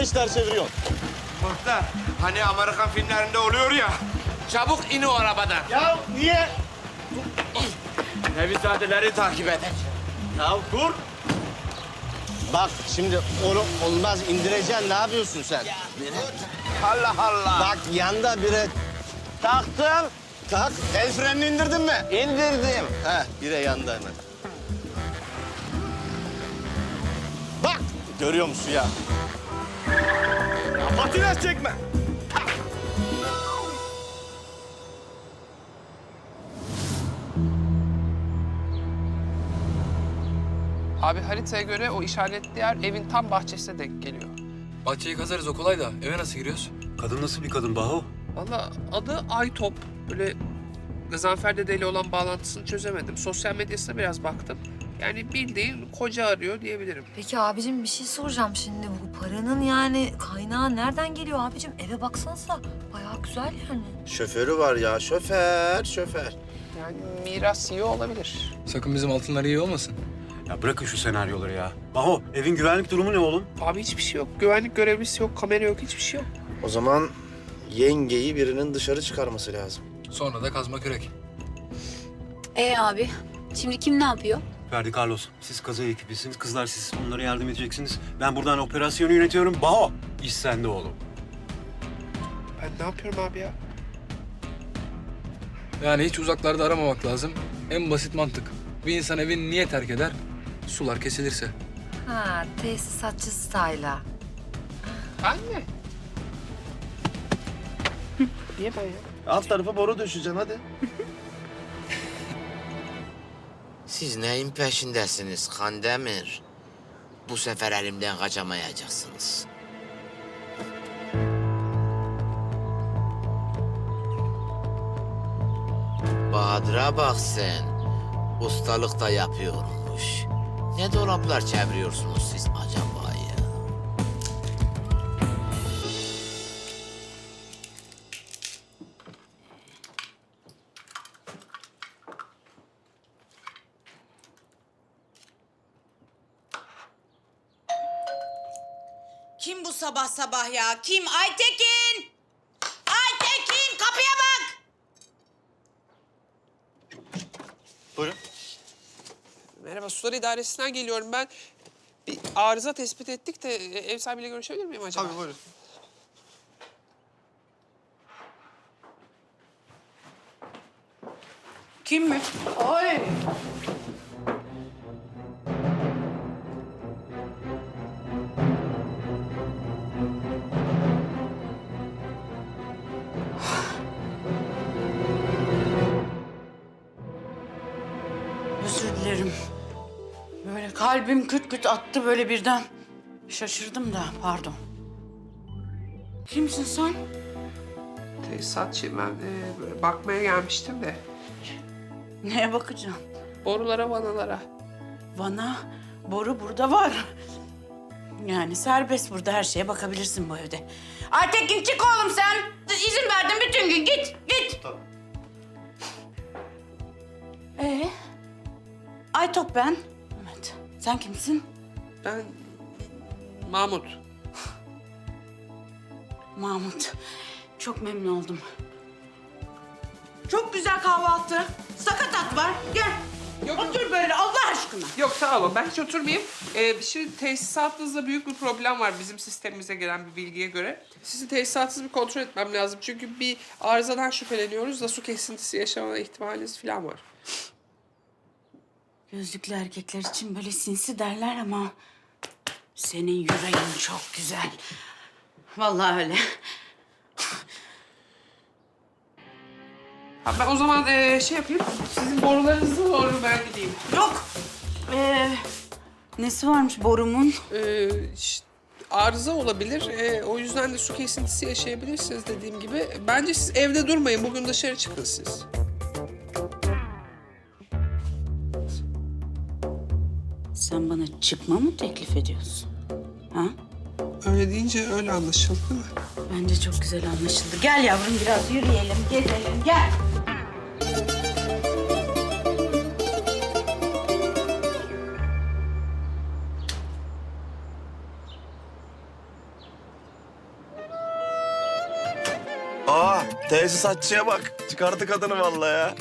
ne işler çeviriyorsun? Muhtar, hani Amerikan filmlerinde oluyor ya. Çabuk in o arabadan. Ya niye? Nevizadeleri takip et. Ya dur. Bak şimdi onu olmaz indireceksin ne yapıyorsun sen? Allah Allah. Bak yanda bire taktım. Tak. El frenini indirdin mi? İndirdim. Heh bire yanda hemen. Bak görüyor musun ya? Ya patinaj çekme. Abi haritaya göre o işaretli yer evin tam bahçesine denk geliyor. Bahçeyi kazarız o kolay da eve nasıl giriyoruz? Kadın nasıl bir kadın Baho? Valla adı Aytop. Böyle Gazanfer dedeyle olan bağlantısını çözemedim. Sosyal medyasına biraz baktım. Yani bildiğin koca arıyor diyebilirim. Peki abicim bir şey soracağım şimdi. Bu paranın yani kaynağı nereden geliyor abicim? Eve baksanıza. Bayağı güzel yani. Şoförü var ya şoför şoför. Yani miras iyi olabilir. Sakın bizim altınlar iyi olmasın. Ya bırakın şu senaryoları ya. Baho evin güvenlik durumu ne oğlum? Abi hiçbir şey yok. Güvenlik görevlisi yok, kamera yok, hiçbir şey yok. O zaman yengeyi birinin dışarı çıkarması lazım. Sonra da kazma kürek. Ee abi, şimdi kim ne yapıyor? Ferdi Carlos siz kaza ekibisiniz. Kızlar siz onlara yardım edeceksiniz. Ben buradan operasyonu yönetiyorum. Baho iş sende oğlum. Ben ne yapıyorum abi ya? Yani hiç uzaklarda aramamak lazım. En basit mantık. Bir insan evini niye terk eder? Sular kesilirse. Ha tesisatçı style'a. Anne. Niye ben ya? Alt tarafı boru düşeceksin hadi. Siz neyin peşindesiniz Kandemir? Bu sefer elimden kaçamayacaksınız. Bahadır'a bak sen. Ustalık da yapıyormuş. Ne dolaplar çeviriyorsunuz siz acaba sabah ya? Kim? Aytekin! Aytekin kapıya bak! Buyurun. Merhaba, Sular İdaresi'nden geliyorum ben. Bir arıza tespit ettik de e, ev sahibiyle görüşebilir miyim acaba? Tabii buyurun. Kim mi? Ay! Kalbim küt küt attı böyle birden. Şaşırdım da pardon. Kimsin sen? Tesisatçı ben e, böyle bakmaya gelmiştim de. Neye bakacağım? Borulara, vanalara. Vana, boru burada var. Yani serbest burada her şeye bakabilirsin bu evde. Aytekin çık oğlum sen. İzin verdim bütün gün. Git, git. Ee? Aytop ben. Sen kimsin? Ben Mahmut. Mahmut. Çok memnun oldum. Çok güzel kahvaltı. Sakatat var. Gel. Yok, Otur böyle Allah aşkına. Yok sağ olun ben hiç oturmayayım. Ee, şimdi tesisatınızda büyük bir problem var bizim sistemimize gelen bir bilgiye göre. Sizin tesisatınızı bir kontrol etmem lazım. Çünkü bir arızadan şüpheleniyoruz da su kesintisi yaşama ihtimaliniz falan var. Gözlüklü erkekler için böyle sinsi derler ama... ...senin yüreğin çok güzel. Vallahi öyle. Ha, ben o zaman ee, şey yapayım. Sizin borularınıza doğru ben gideyim. Yok. Ee, nesi varmış borumun? Ee, ş- arıza olabilir. Ee, o yüzden de su kesintisi yaşayabilirsiniz dediğim gibi. Bence siz evde durmayın. Bugün dışarı çıkın siz. Sen bana çıkma mı teklif ediyorsun? Ha? Öyle deyince öyle anlaşıldı değil mi? Bence çok güzel anlaşıldı. Gel yavrum biraz yürüyelim, gezelim. Gel. Aa tesisatçıya bak. Çıkardı kadını vallahi ya.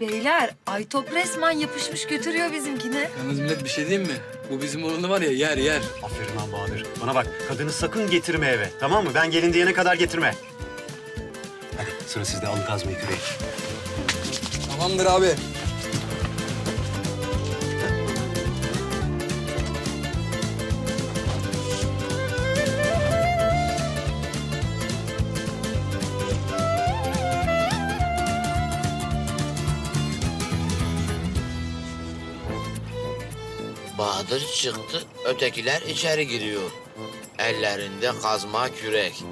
Beyler Aytop resmen yapışmış götürüyor bizimkine. Yalnız millet bir şey diyeyim mi? Bu bizim oğlanı var ya yer yer. Aferin lan Bahadır. Bana bak kadını sakın getirme eve. Tamam mı? Ben gelin diyene kadar getirme. Hadi sıra sizde alın kazmayı küreği. Tamamdır abi. Bahadır çıktı, ötekiler içeri giriyor. Ellerinde kazma kürek.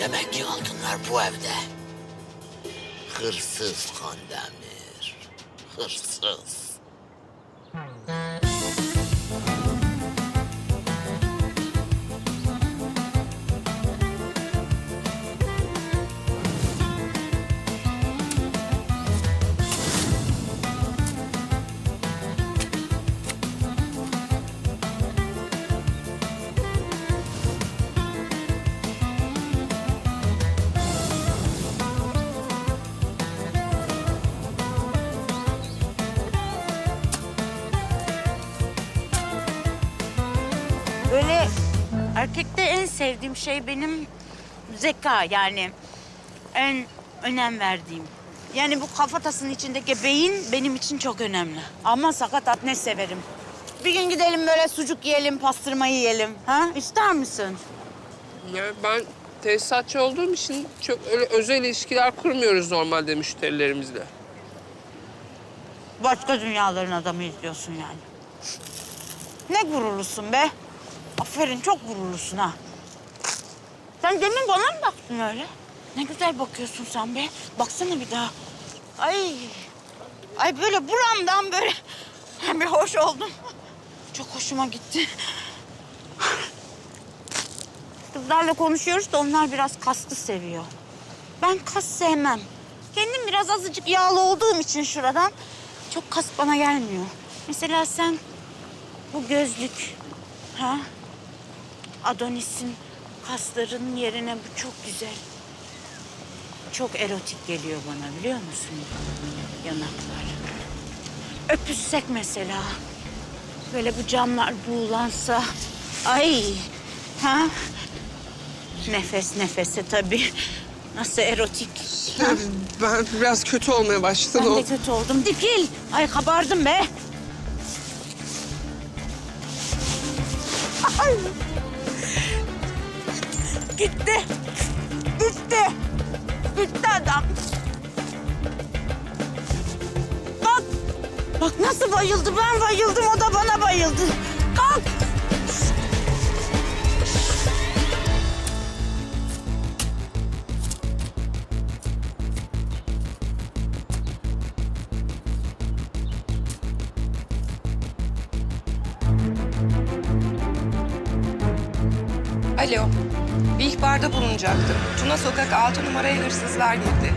Demek ki altınlar bu evde. Hırsız Kandemir. Hırsız. Sevdiğim şey benim zeka yani en önem verdiğim. Yani bu kafatasının içindeki beyin benim için çok önemli. Ama sakatat ne severim. Bir gün gidelim böyle sucuk yiyelim, pastırma yiyelim. Ha? İster misin? Yani ben tesisatçı olduğum için çok öyle özel ilişkiler kurmuyoruz normalde müşterilerimizle. Başka dünyaların adamı izliyorsun yani. Ne gururlusun be. Aferin çok gururlusun ha. Sen demin bana mı baktın öyle? Ne güzel bakıyorsun sen be. Baksana bir daha. Ay. Ay böyle buramdan böyle bir hoş oldum. Çok hoşuma gitti. Kızlarla konuşuyoruz da onlar biraz kaslı seviyor. Ben kas sevmem. Kendim biraz azıcık yağlı olduğum için şuradan çok kas bana gelmiyor. Mesela sen bu gözlük, ha? Adonis'in kaslarının yerine bu çok güzel. Çok erotik geliyor bana biliyor musun? Yanaklar. Öpüşsek mesela. Böyle bu camlar buğulansa. Ay. Ha? Nefes nefese tabii. Nasıl erotik. Ha? Ben biraz kötü olmaya başladım. Ben de kötü oldum. Dikil. Ay kabardım be. Ay. Gitti. Gitti. Gitti adam. Bak. Bak nasıl bayıldı. Ben bayıldım. O da bana bayıldı. Bulunacaktım. Tuna Sokak 6 numaraya hırsızlar girdi.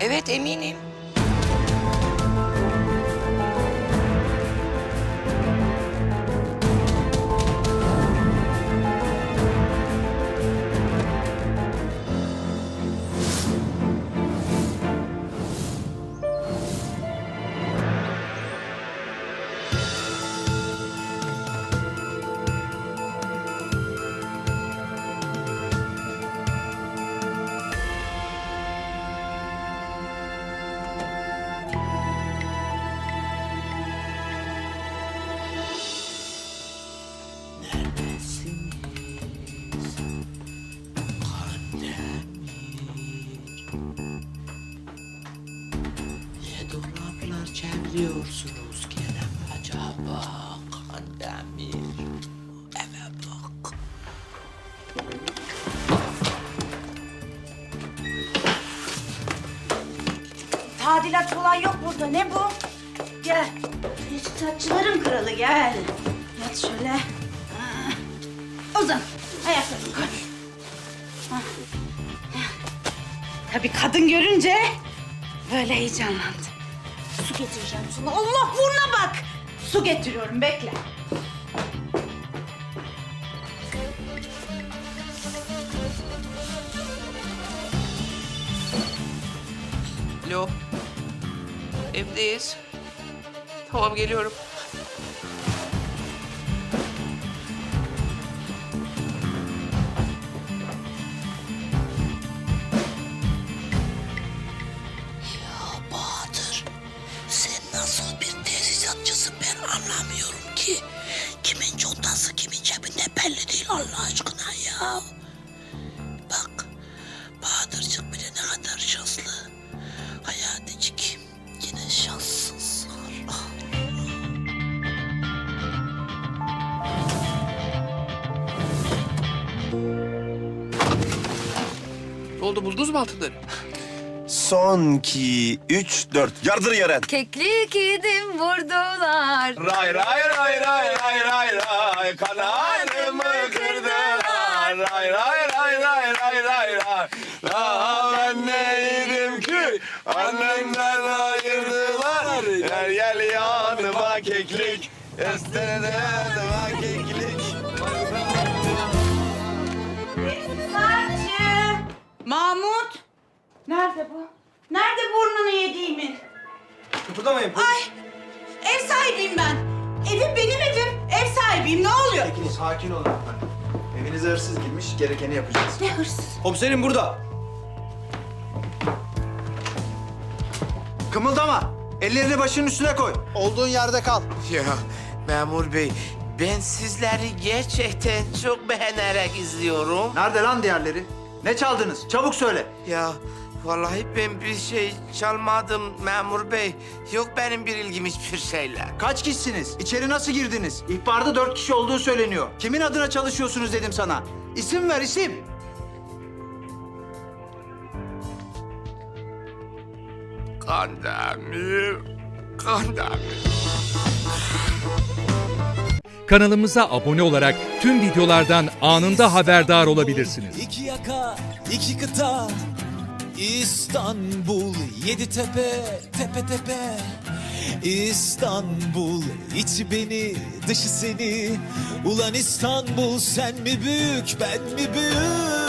Evet, eminim. Ne dolaplar çeviriyorsunuz gene acaba Kandemir? Eve bak. Tadilat falan yok burada. Ne bu? Gel. Saçların kralı gel. Yat şöyle. Uzan. Ayaklarını koy. Ha. Tabii kadın görünce böyle heyecanlandı. Su getireceğim sana. Allah vuruna bak. Su getiriyorum bekle. Alo. Evdeyiz. Tamam geliyorum. Ya. Bak, Bahadırcık bile ne kadar şanslı. Hayaticik yine şanssız. Ne oldu buldunuz mu altınları? Son iki, üç, dört. Yardır yere. Keklik yedim vurdular. Ray ray ray ray ray ray ray kanalımı Ray ray ray ray ray ray ray. Daha ben neydim ki annemden ayırdılar. Gel gel yanıma keklik. Estere yanıma keklik. Mahmut. Nerede bu? Nerede burnunu yediğimin? Kıpırdamayın. Ay ev sahibiyim ben. Evim benim evim. Ev sahibiyim ne oluyor? Sakin, sakin olun efendim. Evinize hırsız girmiş, gerekeni yapacağız. Ne hırsız? Komiserim burada. Kımıldama. Ellerini başının üstüne koy. Olduğun yerde kal. Ya memur bey, ben sizleri gerçekten çok beğenerek izliyorum. Nerede lan diğerleri? Ne çaldınız? Çabuk söyle. Ya vallahi ben bir şey çalmadım memur bey. Yok benim bir ilgim hiçbir şeyle. Kaç kişisiniz? İçeri nasıl girdiniz? İhbarda dört kişi olduğu söyleniyor. Kimin adına çalışıyorsunuz dedim sana. İsim ver isim. Kandemir, Kandemir. Kanalımıza abone olarak tüm videolardan anında haberdar olabilirsiniz. İki yaka, iki kıta, İstanbul, yedi tepe, tepe tepe. İstanbul, içi beni, dışı seni. Ulan İstanbul, sen mi büyük, ben mi büyük?